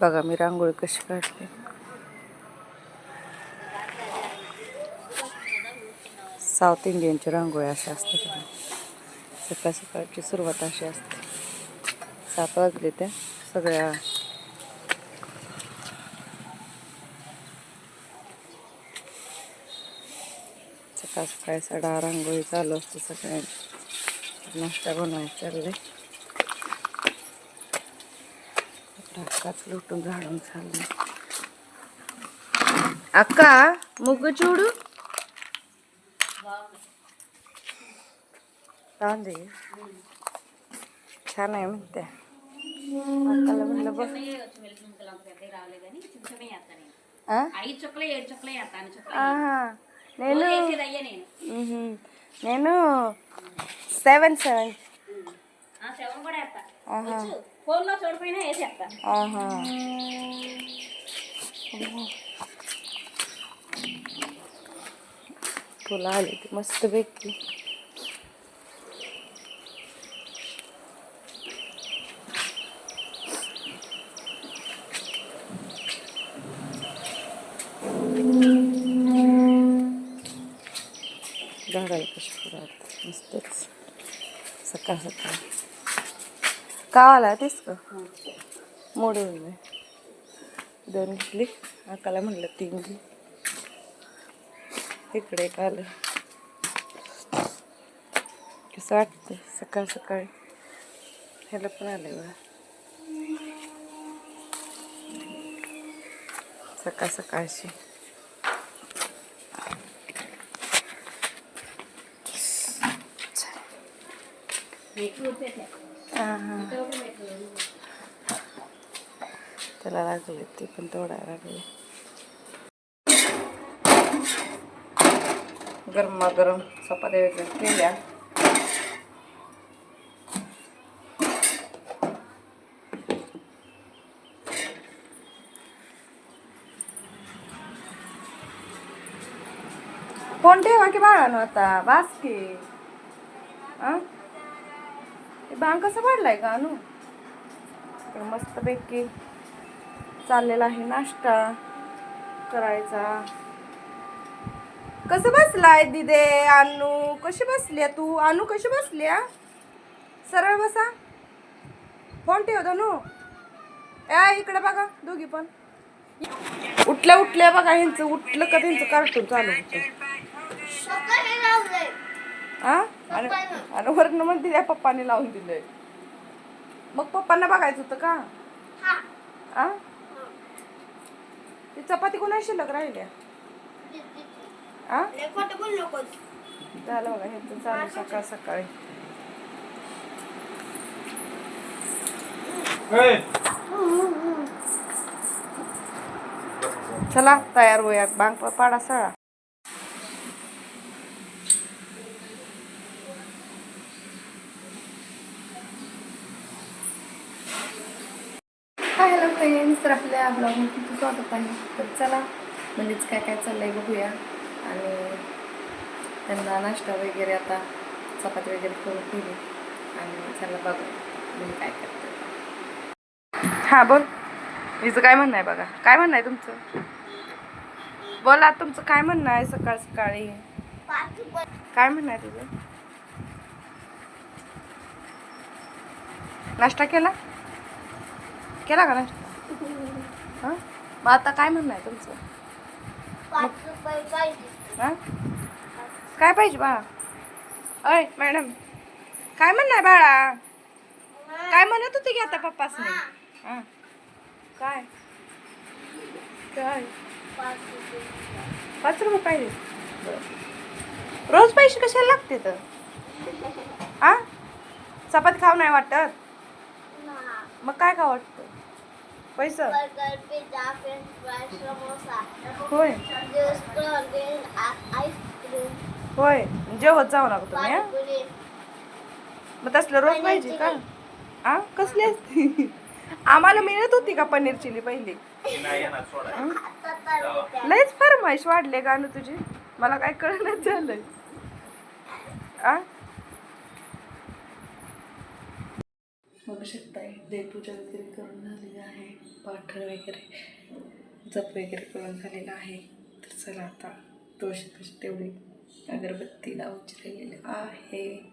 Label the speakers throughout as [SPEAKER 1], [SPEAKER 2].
[SPEAKER 1] बघा मी रांगोळी कशी काढते. साऊथ इंडियनची रांगोळी अशी असते सकाळ सकाळची सुरुवात अशी असते. सात वाजले त्या सगळ्या सकाळ सकाळी सडा रांगोळी चालू असते सगळ्यांची. नाश्ता बनवायचा चालले.
[SPEAKER 2] అక్క చాలా ముగ్గు చూడు. బాగుంది. చాలా
[SPEAKER 1] ఏమంతే నేను
[SPEAKER 2] నేను
[SPEAKER 1] సెవెన్ సెవెన్.
[SPEAKER 2] సెవెన్ కూడా ఫోన్లో చూడపోయినా వేసేస్తా
[SPEAKER 1] ఆహా फुलं आली ती मस्त पैकी झाडाला कशी फुलं आली मस्तच सकाळ सकाळ का आला तेच का? मोडून दोन घेतली. अकाला म्हणलं तीन घे. इकडे एक आलं. कसं वाटतं सकाळ सकाळी. ह्याला पण आलं बघा. सकाळ सकाळची. Thank you. त्याला लागले ते पण तोडायला लागले. गरमागरम चपात्या वगैरे केल्या. कोण ठेवा की बाळानो आता बास की. बांग कसं पडलाय का अनु? तर मस्तपैकी चाललेला आहे नाश्ता करायचा. कसं बसलाय दिदे अनु? कशी बसली तू? अनु कशी बसली आ? सरळ बसा. फोन ठेव धनू. या इकडे बघा दोघी पण. उठल्या उठल्या बघा ह्यांचं उठलं का त्यांचं कार्टून चालू होतं. आ? आणि आणि वरनं म्हणते त्या पप्पाने लावून दिलंय. मग पप्पांना बघायचं होतं का? आ? ती चपाती कोणा शिल्लक राहिल्या? आ? झालं बघा ह्यांचं चालू सकाळ सकाळी. चला तयार होऊया बांग पाडा सळा. हाय हॅलो फ्रेंड्स तर आपल्या ब्लॉगमध्ये खूप स्वागत आहे. तर चला म्हणजेच काय काय चाललं आहे बघूया. आणि त्यांना नाश्ता वगैरे आता चपाती वगैरे करून दिली आणि चला बघू मी काय करते. हां बोल. हिचं काय म्हणणं आहे बघा? काय म्हणणं आहे तुमचं? बोला तुमचं काय म्हणणं आहे सकाळ सकाळी? काय म्हणणं आहे तुझं? नाश्ता केला? केला का नाश्ता हां? मग आता काय म्हणणं आहे तुमचं? हां? काय पाहिजे बाळा? अय मॅडम. काय म्हणणं आहे बाळा? काय म्हणत होते की आता पप्पाच नाही हां. काय? काय? पाच रुपये. पाहिजे. रोज पैसे कशाला लागते तर? आ चपाती खाऊ नाही वाटत? मग काय का वाटतं? पैसे? होय. होय. जेवत जाऊ नका तुम्ही हा? मग तसलं रोज पाहिजे का? आ? कसली असते? आम्हाला मिळत होती का पनीर चिली पहिली? लयच फरमाईश वाढले गाणं तुझी. मला काय कळणच झालंय. आ? बघू शकताय देवपूजा वगैरे करून झालेली आहे पाठण वगैरे जप वगैरे करून झालेला आहे. तर चला आता तुळशी तशी तेवढी अगरबत्ती लावून राहिलेली आहे.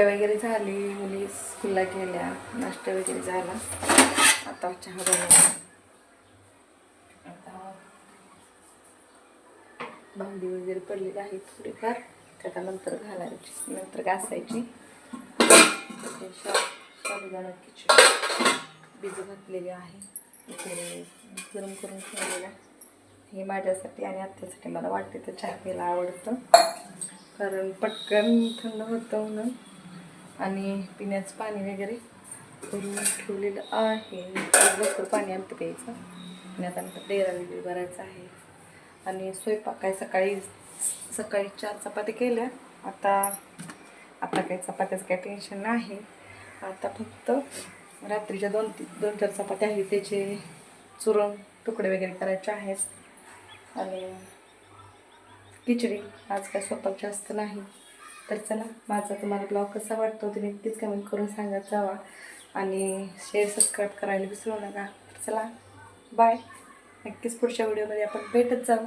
[SPEAKER 1] पूजा वगैरे झाली मुली स्कूलला गेल्या नाश्ता वगैरे झाला. आता चहा बनवला आता भांडी वगैरे पडलेली आहे थोडीफार. त्याच्या नंतर घालायची नंतर घासायची. ते खिचडी भिजू घातलेली आहे. इथे गरम करून ठेवलेल्या हे माझ्यासाठी आणि आत्यासाठी मला वाटते तर चहा प्यायला आवडतं. कारण पटकन थंड होतं म्हणून. आणि पिण्याचं पाणी वगैरे भरून ठेवलेलं आहे. भरपूर पाणी आमचं प्यायचं. आणि आता नंतर डेरा वगैरे भरायचा आहे. आणि स्वयंपाक काय सकाळी सकाळी चार चपात्या केल्या. आता आता काही चपात्याचं काही टेन्शन नाही. आता फक्त रात्रीच्या दोन ती दोन चार चपात्या आहेत. त्याचे चुरण तुकडे वगैरे करायचे आहेत. आणि खिचडी. आज काय स्वयंपाक जास्त नाही. तर चला माझा तुम्हाला ब्लॉग कसा वाटतो तुम्ही नक्कीच कमेंट करून सांगत जावा. आणि शेअर सबस्क्राईब करायला विसरू नका. चला बाय नक्कीच पुढच्या व्हिडिओमध्ये आपण भेटत जाऊ.